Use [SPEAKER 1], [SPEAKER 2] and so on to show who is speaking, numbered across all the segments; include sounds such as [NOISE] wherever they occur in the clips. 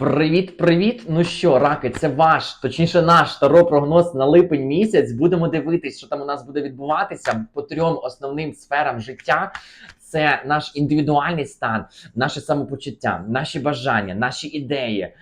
[SPEAKER 1] Привіт-привіт! Ну що, раки, це ваш, точніше, наш таро прогноз на липень місяць. Будемо дивитись, що там у нас буде відбуватися по трьом основним сферам життя. Це наш індивідуальний стан, наше самопочуття, наші бажання, наші ідеї,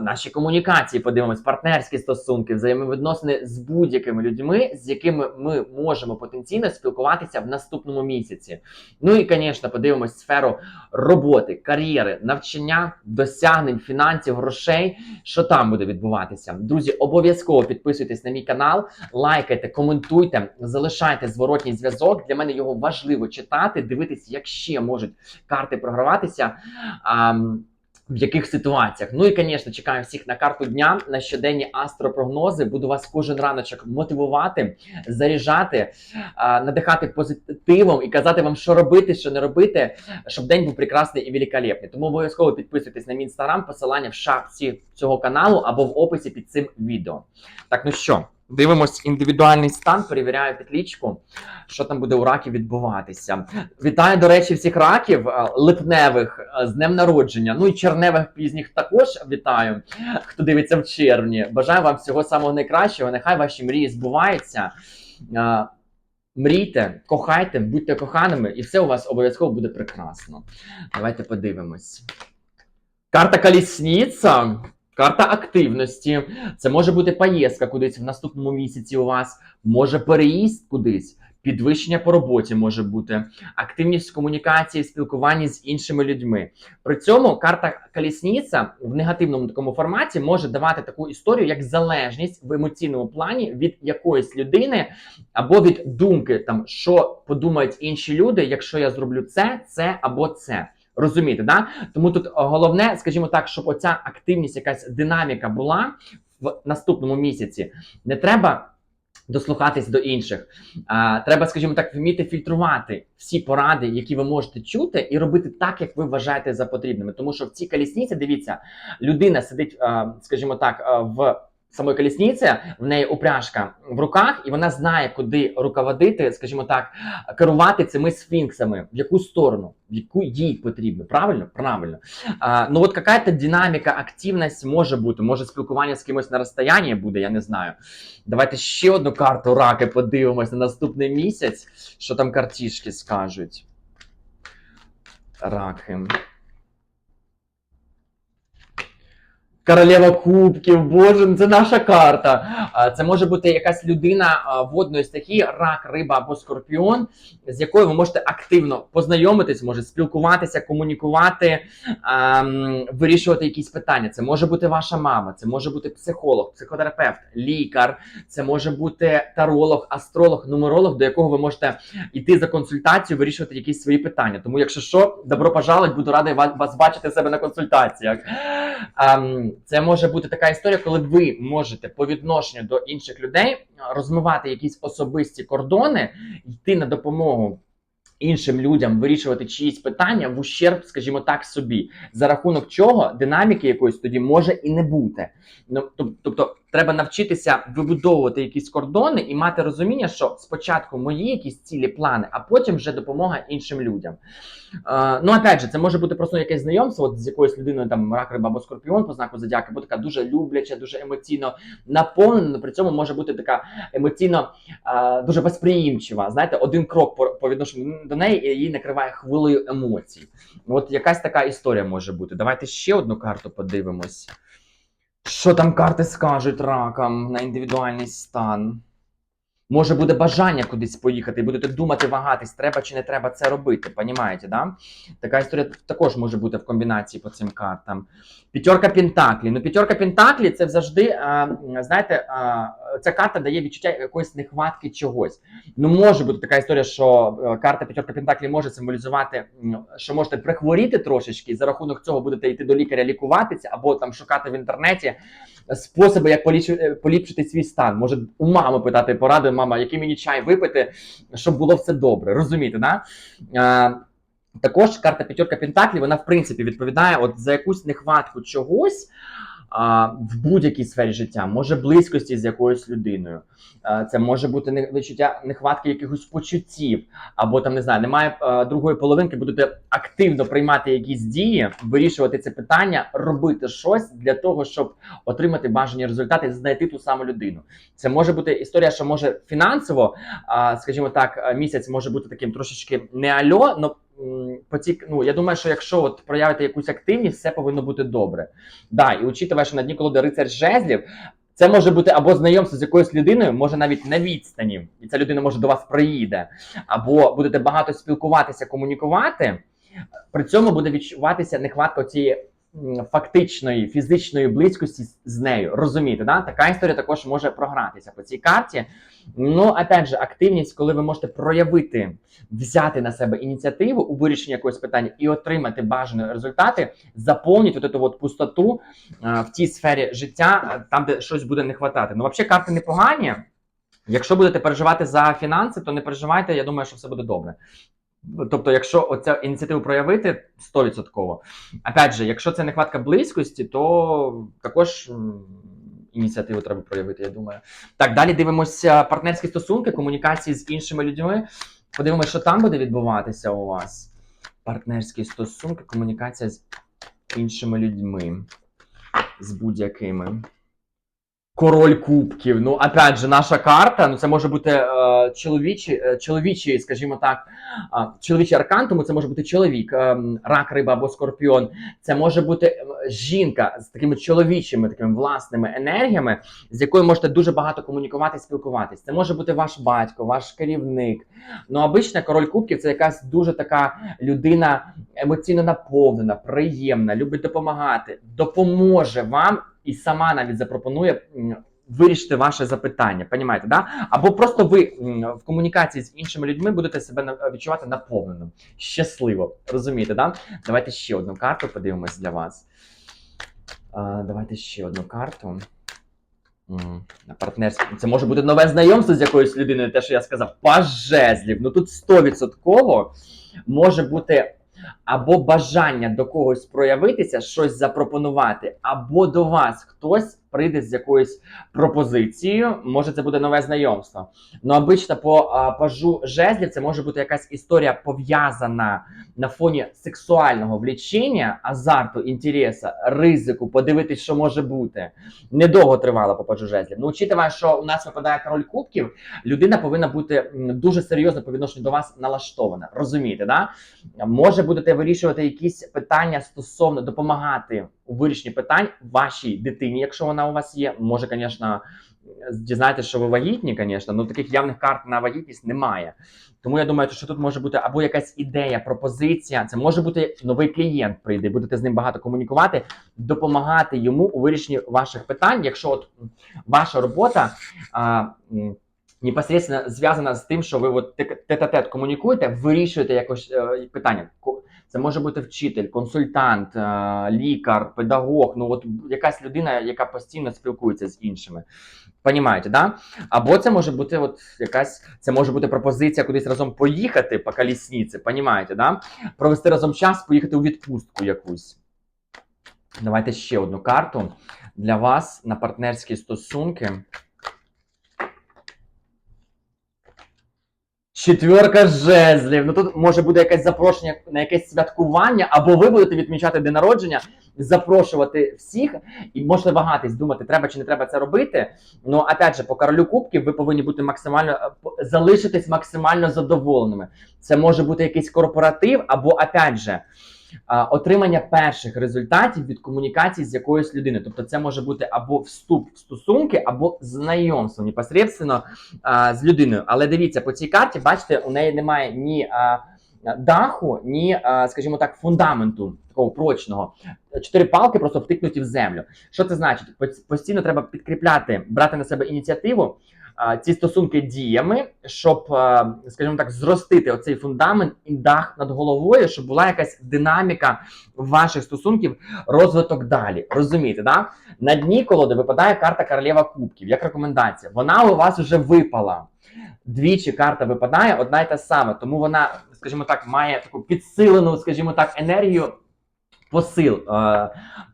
[SPEAKER 1] наші комунікації. Подивимось, партнерські стосунки, взаємовідносини з будь-якими людьми, з якими ми можемо потенційно спілкуватися в наступному місяці. Ну і, звісно, подивимось сферу роботи, кар'єри, навчання, досягнень, фінансів, грошей. Що там буде відбуватися? Друзі, обов'язково підписуйтесь на мій канал, лайкайте, коментуйте, залишайте зворотній зв'язок. Для мене його важливо читати, дивитися, як ще можуть карти програватися. А, в яких ситуаціях? Ну і, звісно, чекаю всіх на карту дня на щоденні астропрогнози. Буду вас кожен раночок мотивувати, заряджати, надихати позитивом і казати вам, що робити, що не робити, щоб день був прекрасний і великолепний. Тому обов'язково підписуйтесь на мій інстаграм, посилання в шапці цього каналу або в описі під цим відео. Так, ну що, дивимось індивідуальний стан, перевіряю петлічку, що там буде у раків відбуватися. Вітаю, до речі, всіх раків е, липневих е, з днем народження. Ну і черневих пізніх також вітаю, хто дивиться в червні. Бажаю вам всього самого найкращого. Нехай ваші мрії збуваються. Е, Мрійте, кохайте, будьте коханими, і все у вас обов'язково буде прекрасно. Давайте подивимось. Карта колісниця. Карта активності. Це може бути поїздка кудись в наступному місяці у вас, може переїзд кудись, підвищення по роботі може бути, активність в комунікації, спілкуванні з іншими людьми. При цьому карта колісниця в негативному такому форматі може давати таку історію, як залежність в емоційному плані від якоїсь людини або від думки, там що подумають інші люди, якщо я зроблю це, це або це. Розумієте, да? Тому тут головне, скажімо так, щоб оця активність, якась динаміка була в наступному місяці. Не треба дослухатись до інших. А, треба, скажімо так, вміти фільтрувати всі поради, які ви можете чути, і робити так, як ви вважаєте за потрібними. Тому що в цій колісниці, дивіться, людина сидить, а, скажімо так, в. Самої колісниці, в неї упряжка в руках, і вона знає, куди руководити, скажімо так, керувати цими сфінксами, в яку сторону, в яку їй потрібно. Правильно? Правильно. А, ну от какая-то динаміка, активність може бути, може спілкування з кимось на розстоянні буде, я не знаю. Давайте ще одну карту раки подивимось на наступний місяць, що там картішки скажуть. Раки. Королева кубків, боже, ну це наша карта. Це може бути якась людина водної стихії, рак, риба або скорпіон, з якою ви можете активно познайомитись, може спілкуватися, комунікувати, вирішувати якісь питання. Це може бути ваша мама, це може бути психолог, психотерапевт, лікар, це може бути таролог, астролог, нумеролог, до якого ви можете йти за консультацією, вирішувати якісь свої питання. Тому, якщо що, добро пожаловать, буду радий вас бачити себе на консультаціях. Це може бути така історія, коли ви можете по відношенню до інших людей розмивати якісь особисті кордони, йти на допомогу. Іншим людям вирішувати чиїсь питання в ущерб, скажімо так, собі, за рахунок чого динаміки якоїсь тоді може і не бути. Ну тобто, треба навчитися вибудовувати якісь кордони і мати розуміння, що спочатку мої якісь цілі плани, а потім вже допомога іншим людям. Е, ну, опять же, це може бути просто якесь знайомство от з якоюсь людиною, там рак, риба або скорпіон по знаку зодіаки, бо така дуже любляча, дуже емоційно наповнена. При цьому може бути така емоційно е, дуже восприємчива. Знаєте, один крок по, по відношенню до неї і її накриває хвилею емоцій. От якась така історія може бути. Давайте ще одну карту подивимось. Що там карти скажуть ракам на індивідуальний стан? Може буде бажання кудись поїхати, і будете думати, вагатись, треба чи не треба це робити. Понімаєте, да? Така історія також може бути в комбінації по цим картам. П'ятерка Пентаклі. Ну, п'ятерка Пентаклі це завжди, а, знаєте, а, ця карта дає відчуття якоїсь нехватки чогось. Ну, може бути така історія, що е, карта п'ятерка Пентаклі може символізувати, що можете прихворіти трошечки, і за рахунок цього будете йти до лікаря лікуватися, або там шукати в інтернеті способи, як поліпшити, е, поліпшити свій стан. Може у мами питати поради, мама, який мені чай випити, щоб було все добре. Розумієте, да? Також карта п'ятерка Пентаклі, вона в принципі відповідає от за якусь нехватку чогось. А, в будь-якій сфері життя, може близькості з якоюсь людиною. А, це може бути не- відчуття нехватки якихось почуттів, або там не знаю, немає а, другої половинки, будете активно приймати якісь дії, вирішувати це питання, робити щось для того, щоб отримати бажані результати, знайти ту саму людину. Це може бути історія, що може фінансово, а, скажімо так, місяць може бути таким трошечки не альо, но потік. Ну я думаю, що якщо от проявити якусь активність, все повинно бути добре. Да, і учитывая, що на дні колоди рицар жезлів. Це може бути або знайомство з якоюсь людиною, може навіть на відстані, і ця людина може до вас приїде, або будете багато спілкуватися, комунікувати. При цьому буде відчуватися нехватка цієї фактичної фізичної близькості з- нею. Розумієте, да? така історія також може програтися по цій карті. Ну, опять же, активність, коли ви можете проявити, взяти на себе ініціативу у вирішенні якогось питання і отримати бажані результати, заповнити от от пустоту в тій сфері життя, там, де щось буде не хватати. Ну, взагалі, карти непогані. Якщо будете переживати за фінанси, то не переживайте, я думаю, що все буде добре. Тобто, якщо оця ініціативу проявити 100%. Опять же, якщо це нехватка близькості, то також ініціативу треба проявити, я думаю. Так, далі дивимося партнерські стосунки, комунікації з іншими людьми. Подивимося, що там буде відбуватися у вас. Партнерські стосунки, комунікація з іншими людьми, з будь-якими. Король кубків. Ну, опять же, наша карта. Ну, це може бути е, чоловічий, е, чоловічий, скажімо так, е, чоловічий аркан, тому це може бути чоловік, е, рак, риба або скорпіон. Це може бути жінка з такими чоловічими, такими власними енергіями, з якою можете дуже багато комунікувати, спілкуватись. Це може бути ваш батько, ваш керівник. Ну, обично король кубків це якась дуже така людина емоційно наповнена, приємна, любить допомагати, допоможе вам і сама навіть запропонує. Вирішити ваше запитання, понімаєте, да? Або просто ви в комунікації з іншими людьми будете себе відчувати наповненим, щасливо. Розумієте, да? Давайте ще одну карту подивимось для вас. Давайте ще одну карту. На партнерську. Це може бути нове знайомство з якоюсь людиною, те, що я сказав, паж жезлів. Ну тут 100% може бути або бажання до когось проявитися, щось запропонувати, або до вас хтось прийде з якоюсь пропозицією. Може, це буде нове знайомство. Ну, обично по пажу жезлів це може бути якась історія пов'язана на фоні сексуального влічення, азарту, інтереса, ризику, подивитись, що може бути. Недовго тривало по пажу жезлів. Ну, учитывая, що у нас випадає король кубків, людина повинна бути дуже серйозно по відношенню до вас налаштована. Розумієте, да? Може будете вирішувати якісь питання стосовно допомагати у вирішенні питань вашій дитині, якщо вона у вас є. Може, звісно, дізнаєтесь, що ви вагітні, звісно, але таких явних карт на вагітність немає. Тому я думаю, що тут може бути або якась ідея, пропозиція. Це може бути новий клієнт прийде, будете з ним багато комунікувати, допомагати йому у вирішенні ваших питань, якщо от ваша робота. А, Непосредственно зв'язана з тим, що ви от тет- тет-а-тет комунікуєте, вирішуєте якось е, питання. Це може бути вчитель, консультант, е, лікар, педагог. Ну от якась людина, яка постійно спілкується з іншими. Понімаєте, да? Або це може бути от якась, це може бути пропозиція кудись разом поїхати по колісниці, понімаєте, да? Провести разом час, поїхати у відпустку якусь. Давайте ще одну карту для вас на партнерські стосунки. Четверка жезлів. Ну тут може бути якесь запрошення на якесь святкування, або ви будете відмічати день народження, запрошувати всіх, і можете вагатись, думати, треба чи не треба це робити. Ну, опять же, по королю кубків ви повинні бути максимально е, залишитись максимально задоволеними. Це може бути якийсь корпоратив, або опять же. Отримання перших результатів від комунікації з якоюсь людиною. Тобто, це може бути або вступ в стосунки, або знайомство непосередньо з людиною. Але дивіться, по цій карті, бачите, у неї немає ні даху, ні, скажімо так, фундаменту такого прочного. Чотири палки просто втикнуті в землю. Що це значить? Постійно треба підкріпляти, брати на себе ініціативу. Ці стосунки діями, щоб, скажімо так, зростити оцей фундамент і дах над головою, щоб була якась динаміка ваших стосунків, розвиток далі. Розумієте, да? На дні колоди випадає карта королева кубків, як рекомендація. Вона у вас вже випала. Двічі карта випадає, одна й та сама. Тому вона, скажімо так, має таку підсилену, скажімо так, енергію посил.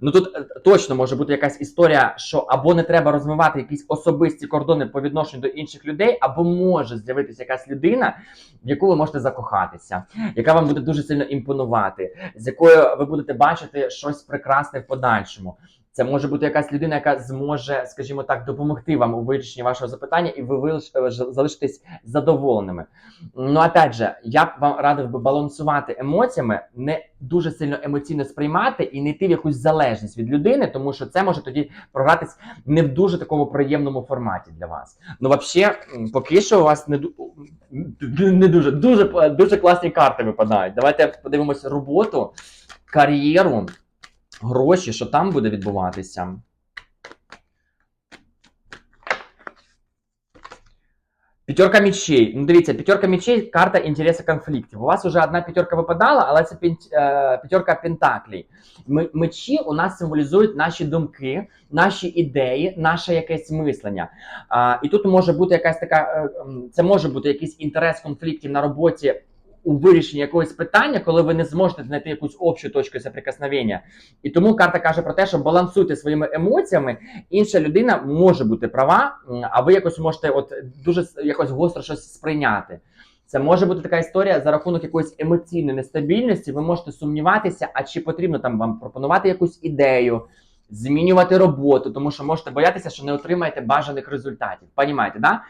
[SPEAKER 1] Ну тут е, точно може бути якась історія, що або не треба розвивати якісь особисті кордони по відношенню до інших людей, або може з'явитися якась людина, в яку ви можете закохатися, яка вам буде дуже сильно імпонувати, з якою ви будете бачити щось прекрасне в подальшому. Це може бути якась людина, яка зможе, скажімо так, допомогти вам у вирішенні вашого запитання, і ви е, залишитесь задоволеними. Ну, опять же, я б вам радив би балансувати емоціями, не дуже сильно емоційно сприймати і не йти в якусь залежність від людини, тому що це може тоді програтись не в дуже такому приємному форматі для вас. Ну, взагалі, поки що у вас не, не дуже, дуже, дуже класні карти випадають. Давайте подивимося роботу, кар'єру, гроші, що там буде відбуватися. П'ятерка мечей. Ну, дивіться, п'ятерка мечей карта інтересу конфліктів. У вас вже одна п'ятерка випадала, але це е, п'ятерка пентаклей. Мечі у нас символізують наші думки, наші ідеї, наше якесь мислення. А, і тут може бути якась така, е, це може бути якийсь інтерес конфліктів на роботі у вирішенні якогось питання, коли ви не зможете знайти якусь общу точку соприкосновення. І тому карта каже про те, що балансуйте своїми емоціями. Інша людина може бути права, а ви якось можете от дуже якось гостро щось сприйняти. Це може бути така історія за рахунок якоїсь емоційної нестабільності. Ви можете сумніватися, а чи потрібно там вам пропонувати якусь ідею, змінювати роботу, тому що можете боятися, що не отримаєте бажаних результатів. Понімаєте, да?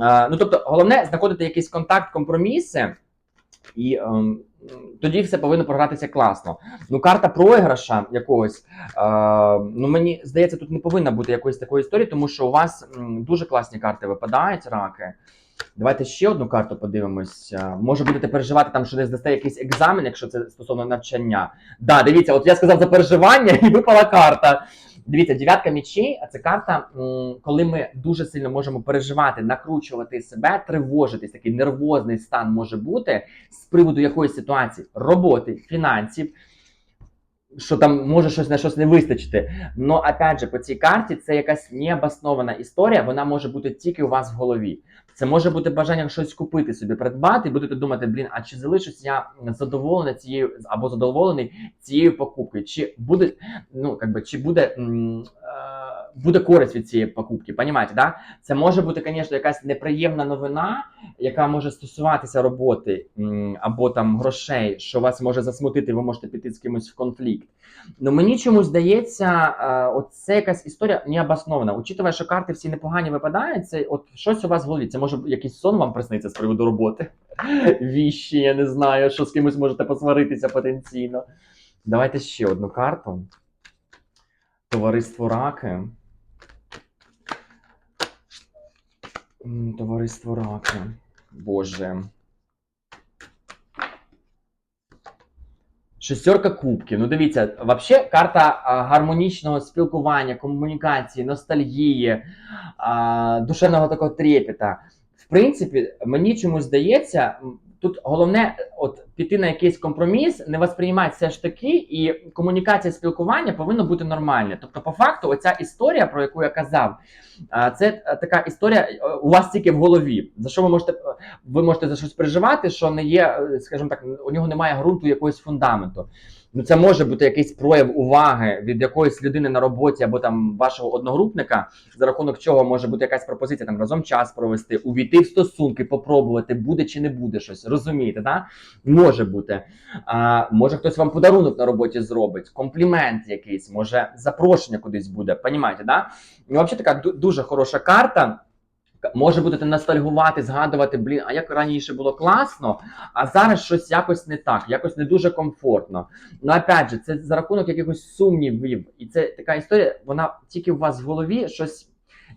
[SPEAKER 1] Е, ну тобто, головне знаходити якийсь контакт, компроміси, і ем, тоді все повинно програтися класно. Ну, карта програша якогось. Е, ну, мені здається, тут не повинна бути якоїсь такої історії, тому що у вас дуже класні карти випадають, раки. Давайте ще одну карту подивимось. Е, Може будете переживати там, що десь дасте якийсь екзамен, якщо це стосовно навчання. Да, дивіться, от я сказав за переживання [LAUGHS] і випала карта. Дивіться, дев'ятка мічей, а це карта, коли ми дуже сильно можемо переживати, накручувати себе, тривожитись, такий нервозний стан може бути з приводу якоїсь ситуації роботи, фінансів. Що там може щось на щось не вистачити. Но опять же, по цій карті це якась необоснована історія, вона може бути тільки у вас в голові. Це може бути бажання щось купити собі, придбати, і будете думати, блін, а чи залишусь я задоволений цією або задоволений цією покупкою? Чи буде, ну якби чи буде, м, е, буде користь від цієї покупки? Понімаєте, да? Це може бути, звісно, якась неприємна новина, яка може стосуватися роботи або там грошей, що вас може засмутити, ви можете піти з кимось в конфлікт. Ну мені чомусь здається, е, це якась історія необоснована. Учитывая, що карти всі непогані випадають, це от щось у вас в голові. Це може якийсь сон вам присниться з приводу роботи. [LAUGHS] Віщі, я не знаю, що з кимось можете посваритися потенційно. Давайте ще одну карту. Товариство раки. М, Товариство рака. Боже. Шестерка кубків. Ну, дивіться, взагалі карта гармонічного спілкування, комунікації, ностальгії, душевного такого трепета. В принципі, мені чомусь здається, тут головне от піти на якийсь компроміс, не восприймати все ж таки, і комунікація спілкування повинно бути нормальне. Тобто, по факту, оця історія, про яку я казав, це е, така історія е, у вас тільки в голові. За що ви можете е, ви можете за щось переживати, що не є, скажімо так, у нього немає ґрунту якогось фундаменту. Ну, це може бути якийсь прояв уваги від якоїсь людини на роботі або там вашого одногрупника, за рахунок чого може бути якась пропозиція там разом час провести, увійти в стосунки, попробувати, буде чи не буде щось. Розумієте, да? Може бути. А, може хтось вам подарунок на роботі зробить, комплімент якийсь, може запрошення кудись буде. Понімаєте, да? Ну, взагалі така дуже хороша карта. Може будете ностальгувати, згадувати, блін, а як раніше було класно, а зараз щось якось не так, якось не дуже комфортно. Ну, опять же, це за рахунок якихось сумнівів. І це така історія, вона тільки у вас в голові щось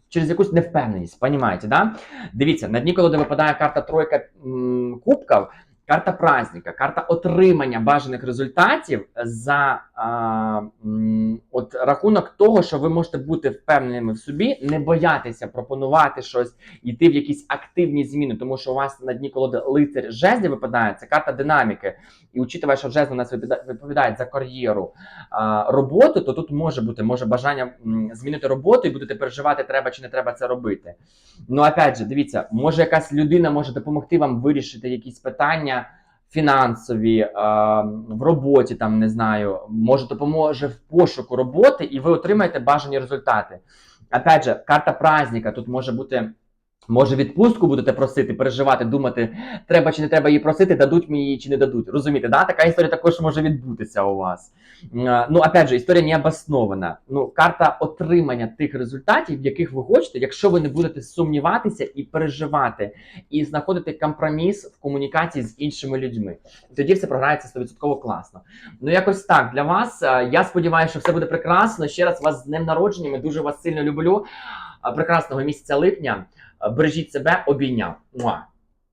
[SPEAKER 1] через якусь невпевненість, понімаєте, да? Дивіться, на дні, коли випадає карта тройка кубків, карта праздника, карта отримання бажаних результатів за а, от рахунок того, що ви можете бути впевненими в собі, не боятися пропонувати щось, йти в якісь активні зміни, тому що у вас на дні колоди лицар жезлів випадає, це карта динаміки. І учитывая, що жезл у нас відповіда- відповідає за кар'єру роботу, то тут може бути може бажання змінити роботу і будете переживати, треба чи не треба це робити. Ну, опять же, дивіться, може якась людина може допомогти вам вирішити якісь питання фінансові, е, в роботі, там не знаю, може допоможе в пошуку роботи, і ви отримаєте бажані результати. Опять же, карта праздника тут може бути. Може, відпустку будете просити, переживати, думати, треба чи не треба її просити, дадуть мені її чи не дадуть. Розумієте, да? така історія також може відбутися у вас. Е, Ну, опять же, історія не обоснована. Ну, карта отримання тих результатів, яких ви хочете, якщо ви не будете сумніватися і переживати, і знаходити компроміс в комунікації з іншими людьми. Тоді все програється 100% класно. Ну, якось так для вас. Е, Я сподіваюся, що все буде прекрасно. Ще раз вас з днем народження. Ми дуже вас сильно люблю. Е, Прекрасного місяця липня. Е, Бережіть себе, обійняв. Муа.